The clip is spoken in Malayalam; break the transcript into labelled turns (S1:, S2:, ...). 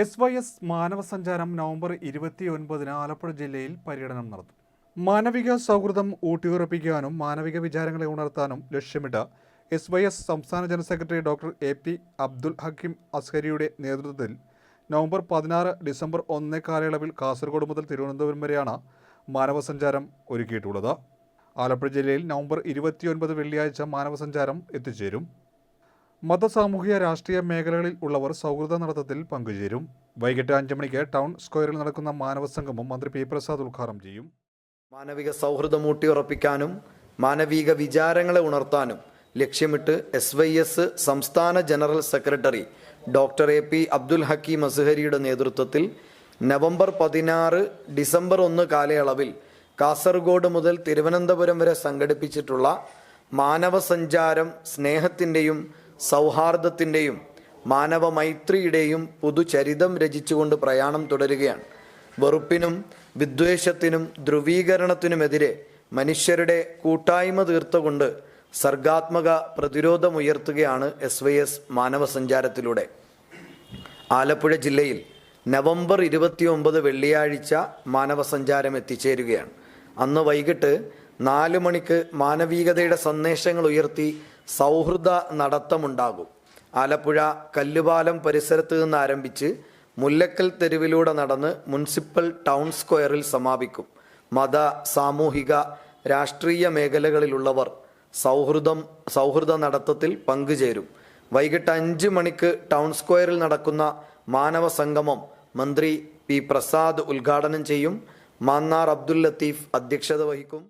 S1: എസ് വൈ എസ് മാനവ സഞ്ചാരം നവംബർ ഇരുപത്തിയൊൻപതിന് ആലപ്പുഴ ജില്ലയിൽ പര്യടനം നടത്തും മാനവിക സൗഹൃദം ഊട്ടിയുറപ്പിക്കാനും മാനവിക വിചാരങ്ങളെ ഉണർത്താനും ലക്ഷ്യമിട്ട എസ് വൈ എസ് സംസ്ഥാന general secretary doctor A P Abdul Hakim അസ്ഹരിയുടെ നേതൃത്വത്തിൽ നവംബർ പതിനാറ് ഡിസംബർ ഒന്ന് കാലയളവിൽ കാസർഗോഡ് മുതൽ തിരുവനന്തപുരം വരെയാണ് മാനവ സഞ്ചാരം ഒരുക്കിയിട്ടുള്ളത്. ആലപ്പുഴ ജില്ലയിൽ നവംബർ ഇരുപത്തിയൊൻപത് വെള്ളിയാഴ്ച മാനവ സഞ്ചാരം എത്തിച്ചേരും. മത സാമൂഹിക രാഷ്ട്രീയ മേഖലകളിൽ ഉള്ളവർ സൗഹൃദ നടത്തത്തിൽ പങ്കുചേരും. വൈകിട്ട് അഞ്ച് മണിക്ക് ടൗൺ സ്ക്വയറിൽ നടക്കുന്ന മാനവ സംഗമം മന്ത്രി പി പ്രസാദ് ഉദ്ഘാടനം ചെയ്യും.
S2: മാനവിക സൗഹൃദം ഊട്ടിയുറപ്പിക്കാനും മാനവിക വിചാരങ്ങളെ ഉണർത്താനും ലക്ഷ്യമിട്ട് എസ് വൈ എസ് സംസ്ഥാന general secretary doctor A P Abdul Hakeem അസ്ഹരിയുടെ നേതൃത്വത്തിൽ നവംബർ പതിനാറ് ഡിസംബർ ഒന്ന് കാലയളവിൽ കാസർഗോഡ് മുതൽ തിരുവനന്തപുരം വരെ സംഘടിപ്പിച്ചിട്ടുള്ള മാനവ സഞ്ചാരം സ്നേഹത്തിന്റെയും സൗഹാർദ്ദത്തിന്റെയും മാനവ മൈത്രിയുടെയും പുതുചരിതം രചിച്ചുകൊണ്ട് പ്രയാണം തുടരുകയാണ്. വെറുപ്പിനും വിദ്വേഷത്തിനും ധ്രുവീകരണത്തിനുമെതിരെ മനുഷ്യരുടെ കൂട്ടായ്മ തീർത്തുകൊണ്ട് സർഗാത്മക പ്രതിരോധമുയർത്തുകയാണ് എസ് വൈ എസ് മാനവ സഞ്ചാരത്തിലൂടെ ആലപ്പുഴ ജില്ലയിൽ നവംബർ ഇരുപത്തിയൊമ്പത് വെള്ളിയാഴ്ച മാനവ സഞ്ചാരം എത്തിച്ചേരുകയാണ് അന്ന് വൈകിട്ട് നാല് മണിക്ക് മാനവികതയുടെ സന്ദേശങ്ങൾ ഉയർത്തി സൗഹൃദ നടത്തമുണ്ടാകും. ആലപ്പുഴ കല്ലുപാലം പരിസരത്ത് നിന്ന് ആരംഭിച്ച് മുല്ലക്കൽ തെരുവിലൂടെ നടന്ന് മുനിസിപ്പൽ ടൗൺ സ്ക്വയറിൽ സമാപിക്കും. മത സാമൂഹിക രാഷ്ട്രീയ മേഖലകളിലുള്ളവർ സൗഹൃദം സൗഹൃദ നടത്തത്തിൽ പങ്കുചേരും. വൈകിട്ട് അഞ്ച് മണിക്ക് ടൗൺ സ്ക്വയറിൽ നടക്കുന്ന മാനവ സംഗമം മന്ത്രി പി പ്രസാദ് ഉദ്ഘാടനം ചെയ്യും. മാന്നാർ അബ്ദുൽ ലത്തീഫ് അധ്യക്ഷത വഹിക്കും.